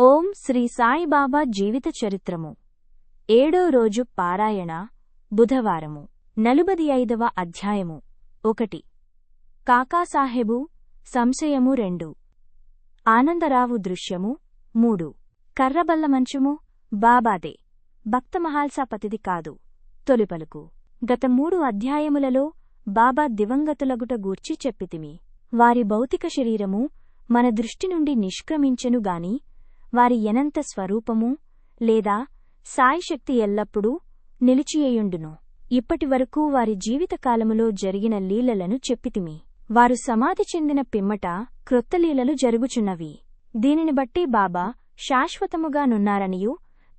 ఓం శ్రీ సాయిబాబా జీవిత చరిత్రము. ఏడో రోజు పారాయణ బుధవారము నలుబది ఐదవ అధ్యాయము ఒకటి. కాకాసాహెబు సంశయము రెండు. ఆనందరావు దృశ్యము మూడు. కర్రబల్ల మంచము బాబాదే భక్తమహాల్సాపతిది కాదు. తొలిపలుకు. గత మూడు అధ్యాయములలో బాబా దివంగతులగుట గూర్చి చెప్పితిమి. వారి భౌతిక శరీరము మన దృష్టి నుండి నిష్క్రమించెనుగాని వారి ఎనంత స్వరూపము లేదా సాయిశక్తి ఎల్లప్పుడూ నిలిచియేయుండును ఇప్పటివరకు వారి జీవితకాలములో జరిగిన లీలలను చెప్పితిమి. వారు సమాధి చెందిన పిమ్మట క్రొత్త లీలలు జరుగుచున్నవి. దీనిని బట్టి బాబా శాశ్వతముగానున్నారనియు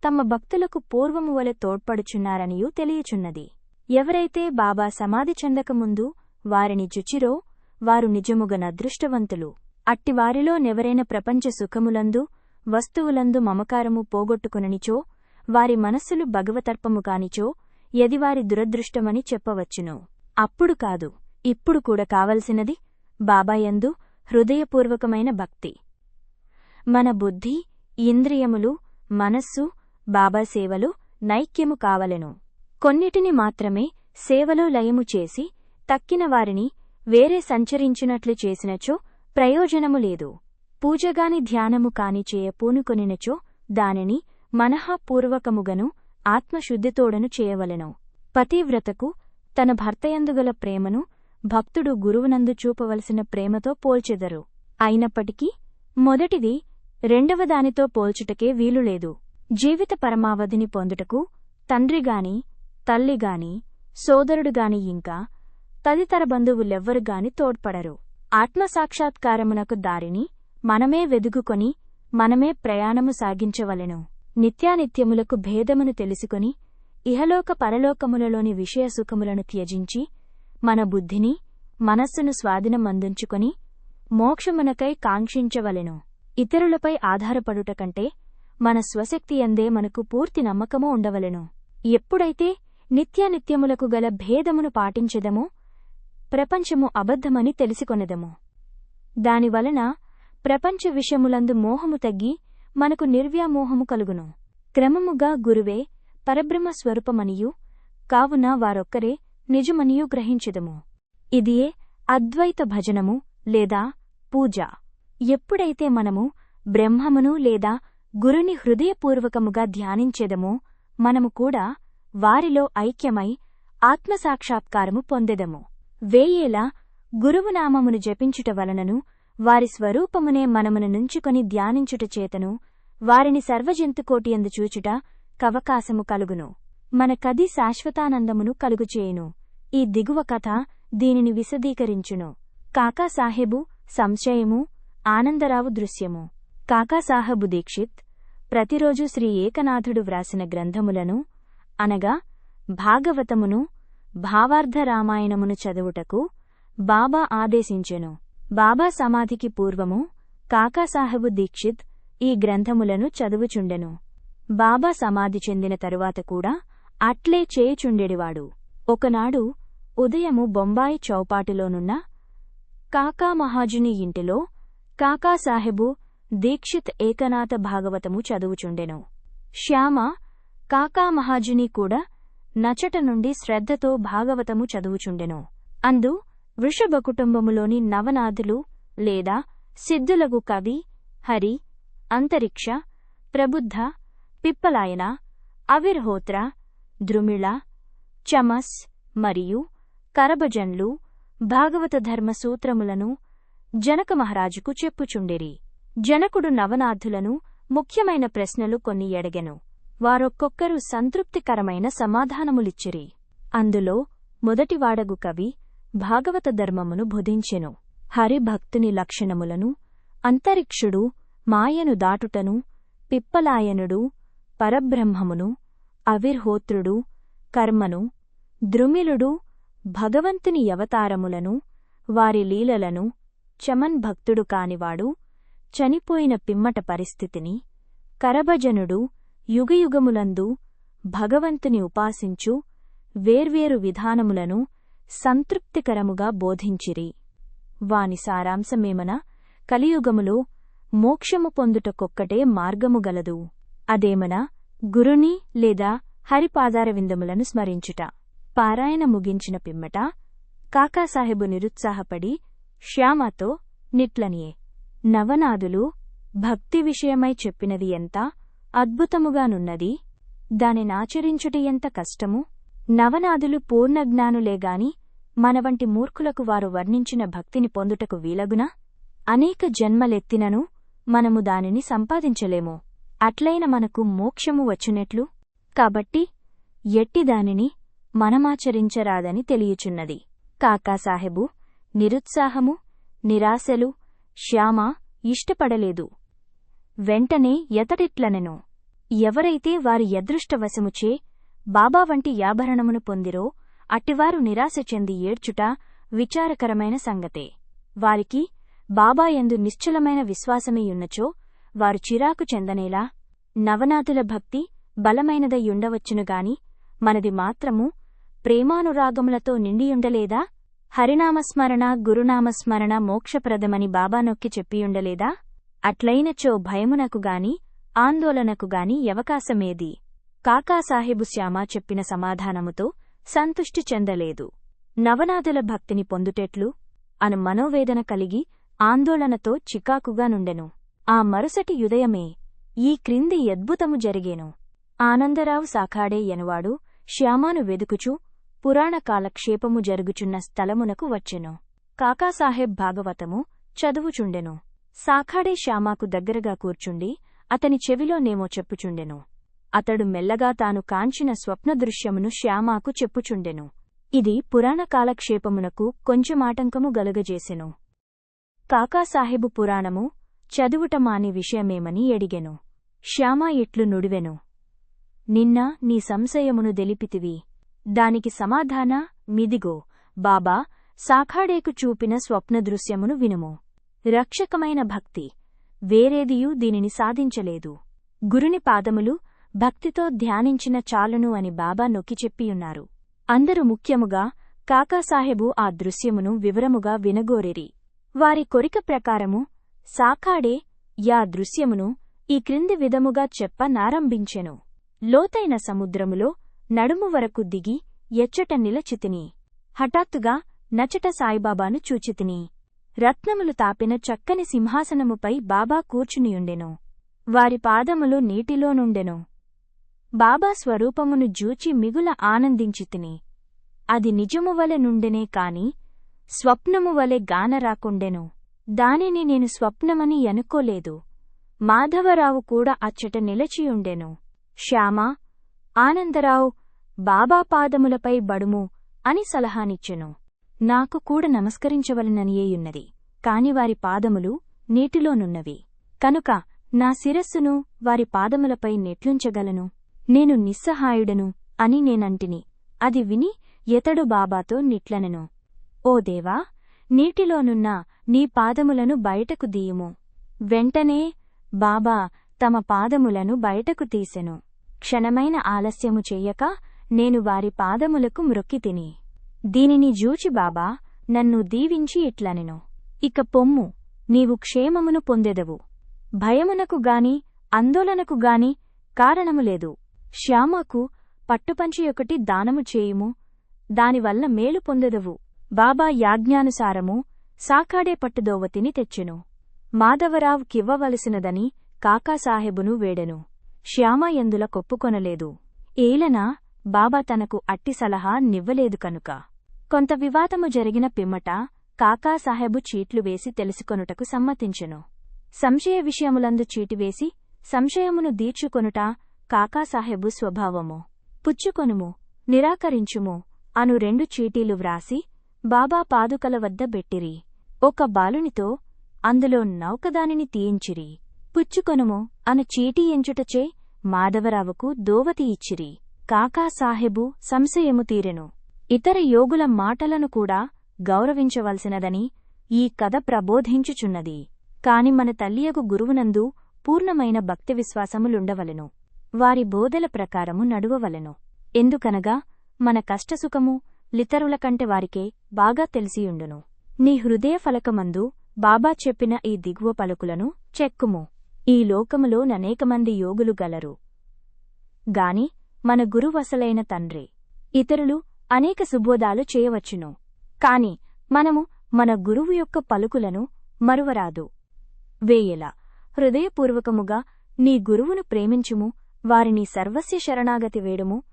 తమ భక్తులకు పూర్వము వలె తోడ్పడుచున్నారనియూ తెలియచున్నది. ఎవరైతే బాబా సమాధి చెందకముందు వారిని జుచిరో వారు నిజముగనదృష్టవంతులు అట్టివారిలో నెవరైన ప్రపంచ సుఖములందు వస్తువులందు మమకారము పోగొట్టుకుననిచో వారి మనస్సులు భగవతర్పము కానిచో ఎదివారి దురదృష్టమని చెప్పవచ్చును. అప్పుడు కాదు ఇప్పుడు కూడా కావలసినది బాబాయందు హృదయపూర్వకమైన భక్తి. మన బుద్ధి ఇంద్రియములు మనస్సు బాబా సేవలు నైక్యము కావలెను. కొన్నిటిని మాత్రమే సేవలో లయము చేసి తక్కిన వారిని వేరే సంచరించినట్లు చేసినచో ప్రయోజనము లేదు. పూజగాని ధ్యానము కాని చేయ పూనుకొనినచో దానిని మనఃపూర్వకముగను ఆత్మశుద్ధితోడను చేయవలెను. పతివ్రతకు తన భర్తయందుగల ప్రేమను భక్తుడు గురువునందు చూపవలసిన ప్రేమతో పోల్చెదరు. అయినప్పటికీ మొదటిది రెండవ దానితో పోల్చుటకే వీలులేదు. జీవిత పరమావధిని పొందుటకు తండ్రిగాని తల్లిగాని సోదరుడుగాని ఇంకా తదితర బంధువులెవ్వరుగాని తోడ్పడరు. ఆత్మసాక్షాత్కారమునకు దారిని మనమే వెదుగుకొని మనమే ప్రయాణము సాగించవలెను. నిత్యానిత్యములకు భేదమును తెలుసుకొని ఇహలోక పరలోకములలోని విషయ సుఖములను త్యజించి మన బుద్ధిని మనస్సును స్వాధీనమందుంచుకొని మోక్షమునకై కాంక్షించవలెను. ఇతరులపై ఆధారపడుట కంటే మన స్వశక్తి అందే మనకు పూర్తి నమ్మకము ఉండవలెను. ఎప్పుడైతే నిత్యానిత్యములకు గల భేదమును పాటించెదమో ప్రపంచము అబద్ధమని తెలిసికొనెదము. దానివలన ప్రపంచ విషయములందు మోహము తగ్గి మనకు నిర్వ్యామోహము కలుగును. క్రమముగా గురువే పరబ్రహ్మ స్వరూపమనియు కావున వారొక్కరే నిజమనియు గ్రహించెదము. ఇదియే అద్వైత భజనము లేదా పూజ. ఎప్పుడైతే మనము బ్రహ్మమును లేదా గురుని హృదయపూర్వకముగా ధ్యానించెదమో మనము కూడా వారిలో ఐక్యమై ఆత్మసాక్షాత్కారము పొందెదము. వేయేలా గురువునామమును జపించుట వలనను వారి స్వరూపమునే మనమును నుంచుకొని ధ్యానించుట చేతను వారిని సర్వజంతుకోటియందు చూచుట కవకాశము కలుగును. మన కది శాశ్వతానందమును కలుగుచేయును. ఈ దిగువ కథ దీనిని విశదీకరించును. కాకాసాహెబు సంశయము ఆనందరావు దృశ్యము. కాకాసాహెబు దీక్షిత్ ప్రతిరోజు శ్రీ ఏకనాథుడు వ్రాసిన గ్రంథములను అనగా భాగవతమును భావార్ధ రామాయణమును చదువుటకు బాబా ఆదేశించెను. బాబా సమాధికి పూర్వము కాకాసాహెబు దీక్షిత్ ఈ గ్రంథములను చదువుచుండెను. బాబా సమాధి చెందిన తరువాత కూడా అట్లే చేయుచుండెడివాడు. ఒకనాడు ఉదయము బొంబాయి చౌపాటిలోనున్న కాకా మహాజుని ఇంటిలో కాకాసాహెబు దీక్షిత్ ఏకనాథ భాగవతము చదువుచుండెను. శ్యామ కాకా మహాజుని కూడా నచట నుండి శ్రద్ధతో భాగవతము చదువుచుండెను. అందు వృషభ కుటుంబములోని నవనాథులు లేదా సిద్ధులగు కవి హరి అంతరిక్ష ప్రబుద్ధ పిప్పలాయన అవిర్హోత్ర ద్రుమిళ చమస్ మరియు కరభజన్లు భాగవత ధర్మ సూత్రములను జనక మహారాజుకు చెప్పుచుండిరి. జనకుడు నవనాథులను ముఖ్యమైన ప్రశ్నలు కొన్ని ఎడగెను. వారొక్కొక్కరు సంతృప్తికరమైన సమాధానములిచ్చిరి. అందులో మొదటివాడగు కవి భాగవత ధర్మమును బుధించెను. హరిభక్తుని లక్షణములను అంతరిక్షుడు మాయను దాటుటను పిప్పలాయనుడు పరబ్రహ్మమును అవిర్హోత్రుడు కర్మను ద్రుమిలుడు భగవంతుని అవతారములను వారి లీలలను చమన్ భక్తుడు కానివాడు చనిపోయిన పిమ్మట పరిస్థితిని కరభజనుడు యుగయుగములందు భగవంతుని ఉపాసించు వేర్వేరు విధానములను సంతృప్తికరముగా బోధించిరి. వాని సారాంశమేమన? కలియుగములో మోక్షము పొందుటకొక్కటే మార్గము గలదు. అదేమన? గురుని లేదా హరిపాదారవిందములను స్మరించుట. పారాయణ ముగించిన పిమ్మట కాకాసాహెబు నిరుత్సాహపడి శ్యామతో నిట్లనియే. నవనాదులు భక్తి విషయమై చెప్పినది ఎంత అద్భుతముగానున్నది. దానినాచరించుట ఎంత కష్టము. నవనాదులు పూర్ణజ్ఞానులేగాని మనవంటి మూర్ఖులకు వారు వర్ణించిన భక్తిని పొందుటకు వీలగునా? అనేక జన్మలెత్తినను మనము దానిని సంపాదించలేము. అట్లైన మనకు మోక్షము వచ్చునెట్లు? కాబట్టి ఎట్టి దానిని మనమాచరించరాదని తెలియచున్నది. కాకాసాహెబు నిరుత్సాహము నిరాశలు శ్యామ ఇష్టపడలేదు. వెంటనే ఎతడిట్లనెను ఎవరైతే వారి యదృష్టవశముచే బాబా వంటి యాభరణమును పొందిరో అట్టివారు నిరాశ చెంది ఏడ్చుట విచారకరమైన సంగతే. వారికి బాబా యందు నిశ్చలమైన విశ్వాసమేయున్నచో వారు చిరాకు చెందనేలా నవనాథుల భక్తి బలమైనదయ్యుండవచ్చునుగాని మనది మాత్రము ప్రేమానురాగములతో నిండియుండలేదా? హరినామస్మరణ గురునామస్మరణ మోక్షప్రదమని బాబా నొక్కి చెప్పియుండలేదా? అట్లైనచో భయమునకుగాని ఆందోళనకుగాని ఆందోళనకు అవకాశమేది కాకాసాహెబు శ్యామ చెప్పిన సమాధానముతో సంతుష్టి చెందలేదు. నవనాథుల భక్తిని పొందుటెట్లు అను మనోవేదన కలిగి ఆందోళనతో చికాకుగా నుండెను. ఆ మరుసటి యుదయమే ఈ క్రింది అద్భుతము జరిగేను. ఆనందరావు సాఖాడే ఎనువాడు శ్యామాను వెదుకుచూ పురాణ కాలక్షేపము జరుగుచున్న స్థలమునకు వచ్చెను. కాకాసాహెబ్ భాగవతము చదువుచుండెను. సాఖాడే శ్యామాకు దగ్గరగా కూర్చుండి అతని చెవిలోనేమో చెప్పుచుండెను. అతడు మెల్లగా తాను కాంచిన స్వప్న దృశ్యమును శ్యామాకు చెప్పుచుండెను. ఇది పురాణ కాలక్షేపమునకు కొంచెమాటంకము గలుగజేసెను. కాకాసాహెబు పురాణము చదువుటమాని విషయమేమని ఎడిగెను. శ్యామ ఇట్లు నుడివెను. నిన్న నీ సంశయమును దెలిపితివి. దానికి సమాధాన మిదిగో బాబా సాఖాడేకు చూపిన స్వప్నదృశ్యమును వినుము. రక్షకమైన భక్తి. వేరేదియూ దీనిని సాధించలేదు. గురుని పాదములు భక్తితో ధ్యానించిన చాలును అని బాబా నొక్కి చెప్పియున్నారు. అందరూ ముఖ్యముగా కాకాసాహెబు ఆ దృశ్యమును వివరముగా వినగోరిరి. వారి కొరిక ప్రకారము సాఖాడే యా దృశ్యమును ఈ క్రింది విధముగా చెప్ప నారంభించెను లోతైన సముద్రములో నడుము వరకు దిగి ఎచ్చట నిలచితిని. హఠాత్తుగా నచట సాయిబాబాను చూచితిని. రత్నములు తాపిన చక్కని సింహాసనముపై బాబా కూర్చునియుండెను. వారి పాదములు నీటిలోనుండెను బాబా స్వరూపమును జూచి మిగుల ఆనందించితిని అది నిజమువలె నుండెనే కాని స్వప్నము వలె గానరాకుండెను దానిని నేను స్వప్నమని అనుకోలేదు మాధవరావు కూడా అచ్చట నిలచియుండెను. శ్యామా ఆనందరావు బాబా పాదములపై బడుము అని సలహానిచ్చెను. నాకు కూడా నమస్కరించవలననియేయున్నది. కాని వారి పాదములు నీటిలోనున్నవి కనుక నా శిరస్సును వారి పాదములపై నెట్లుంచగలను. నేను నిస్సహాయుడను అని నేనంటిని. అది విని ఎతడు బాబాతో నిట్లనెను. ఓ దేవా నీటిలోనున్న నీ పాదములను బయటకు దీయుము. వెంటనే బాబా తమ పాదములను బయటకు తీసెను. క్షణమైన ఆలస్యము చెయ్యక నేను వారి పాదములకు మ్రొక్కితిని దీనిని జూచి బాబా నన్ను దీవించి ఇట్లనెను. ఇక పొమ్ము నీవు క్షేమమును పొందెదవు. భయమునకు గాని ఆందోళనకు గాని కారణము లేదు. శ్యామకు పట్టుపంచి ఒకటి దానము చేయుము. దానివల్ల మేలు పొందెదవు. బాబా యాజ్ఞానుసారము సాకాడే పట్టుదోవతిని తెచ్చెను. మాధవరావు కివ్వవలసినదని కాకాసాహెబును వేడెను. శ్యామ ఎందుల కొప్పుకొనలేదు. ఏలనా బాబా తనకు అట్టి సలహా నివ్వలేదు కనుక. కొంత వివాదము జరిగిన పిమ్మట కాకాసాహెబు చీట్లు వేసి తెలుసుకొనుటకు సమ్మతించెను. సంశయ విషయములందు చీటివేసి సంశయమును దీర్చుకొనుట కాకాసాహెబు స్వభావము. పుచ్చుకొనుము నిరాకరించుము అను రెండు చీటీలు వ్రాసి బాబా పాదుకల వద్ద బెట్టిరి. ఒక బాలునితో అందులో నౌకదానిని తీయించిరి. పుచ్చుకొనుము అను చీటీ ఎంచుటచే మాధవరావుకు దోవతి ఇచ్చిరి. కాకాసాహెబు సంశయము తీరెను. ఇతర యోగుల మాటలను కూడా గౌరవించవలసినదని ఈ కథ ప్రబోధించుచున్నది. కాని మన తల్లియగు గురువునందు పూర్ణమైన భక్తి విశ్వాసములుండవలెను. వారి బోధల ప్రకారము నడువవలెను. ఎందుకనగా మన కష్టసుఖము లితరుల కంటే వారికే బాగా తెలిసియుండును. నీ హృదయ ఫలకమందు బాబా చెప్పిన ఈ దిగువ పలుకులను చెక్కుము. ఈ లోకములో ననేకమంది యోగులు గలరు. గాని మన గురువసలైన తండ్రి ఇతరులు అనేక సుబోధాలు చేయవచ్చును. కాని మనము మన గురువు యొక్క పలుకులను మరువరాదు. వేయల హృదయపూర్వకముగా నీ గురువును ప్రేమించుము వారిని సర్వస్య శరణాగతి వేడుము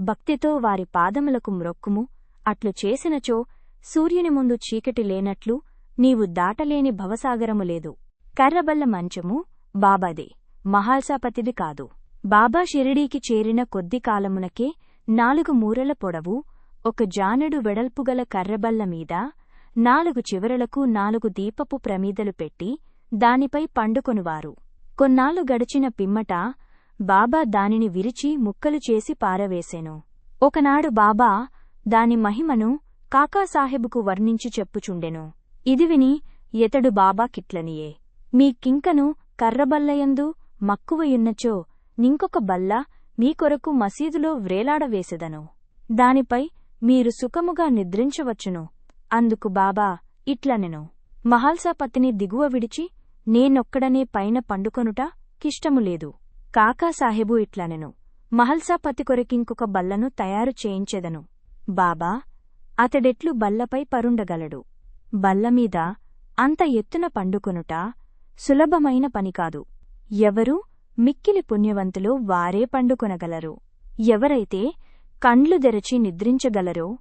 భక్తితో వారి పాదములకు మ్రొక్కుము. అట్లు చేసినచో సూర్యుని ముందు చీకటి లేనట్లు నీవు దాటలేని భవసాగరము లేదు. కర్రబల్ల మంచము బాబాదే మహాల్సాపతిది కాదు. బాబా షిరిడీకి చేరిన కొద్ది కాలమునకే నాలుగు మూరల పొడవు ఒక జానెడు వెడల్పుగల కర్రబల్ల మీద నాలుగు చివరలకు నాలుగు దీపపు ప్రమీదలు పెట్టి దానిపై పండుకొనువారు. కొన్నాళ్ళు గడిచిన పిమ్మట బాబా దానిని విరిచి ముక్కలు చేసి పారవేసెను. ఒకనాడు బాబా దాని మహిమను కాకాసాహెబుకు వర్ణించి చెప్పుచుండెను. ఇది విని ఎతడు బాబా కిట్లనియే. మీ కింకను కర్రబల్లయందు మక్కువయున్నచో నింకొక బల్ల మీ కొరకు మసీదులో వ్రేలాడవేసెదను. దానిపై మీరు సుఖముగా నిద్రించవచ్చును. అందుకు బాబా ఇట్లనెను. మహాల్సాపతిని దిగువ విడిచి నేనొక్కడనే పైన పండుకొనుట కిష్టము లేదు కాకాసాహెబు ఇట్లనెను. మహల్సాపతి కొరకింకొక బల్లను తయారు చేయించెదను. బాబా అతడెట్లు బల్లపై పరుండగలడు. బల్లమీద అంత ఎత్తున పండుకొనుట సులభమైన పనికాదు. ఎవరు మిక్కిలి పుణ్యవంతులు వారే పండుకొనగలరు. ఎవరైతే కండ్లు తెరచి నిద్రించగలరో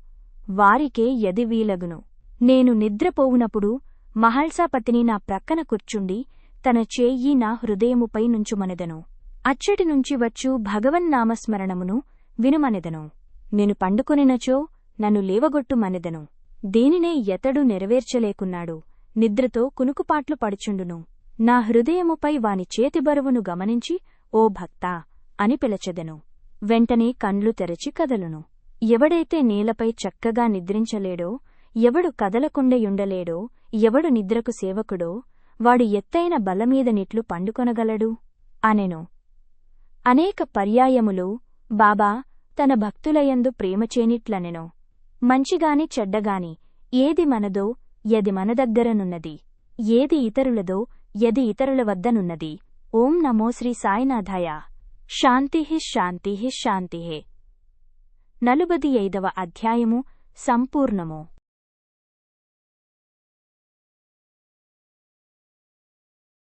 వారికే ఎది వీలగును. నేను నిద్రపోవునప్పుడు మహల్సాపతిని నా ప్రక్కన కూర్చుండి తన చేయి నా హృదయముపై నుంచుమనెదను. అచ్చటి నుంచి వచ్చు భగవన్నామస్మరణమును వినుమనెదను. నేను పండుకొనినచో నన్ను లేవగొట్టుమనెదను. దేనినే ఎతడు నెరవేర్చలేకున్నాడు. నిద్రతో కునుకుపాట్లు పడుచుండును. నా హృదయముపై వాని చేతి బరువును గమనించి ఓ భక్తా! అని పిలచెదెను. వెంటనే కండ్లు తెరచి కదలును. ఎవడైతే నేలపై చక్కగా నిద్రించలేడో ఎవడు కదలకుండయుండలేడో ఎవడు నిద్రకు సేవకుడో వాడు ఎత్తైన బలమీద నిట్లు పండుకొనగలడు? అనెను. అనేక పర్యాయములు బాబా తన భక్తులయందు ప్రేమచేనిట్లనెను. మంచిగాని చెడ్డగాని ఏది మనదో ఎది మన దగ్గరనున్నది. ఏది ఇతరులదో ఎది ఇతరుల వద్దనున్నది. ఓం నమో శ్రీ సాయినాథాయ. శాంతిః శాంతిః శాంతిహే నలుబది ఐదవ అధ్యాయము సంపూర్ణము.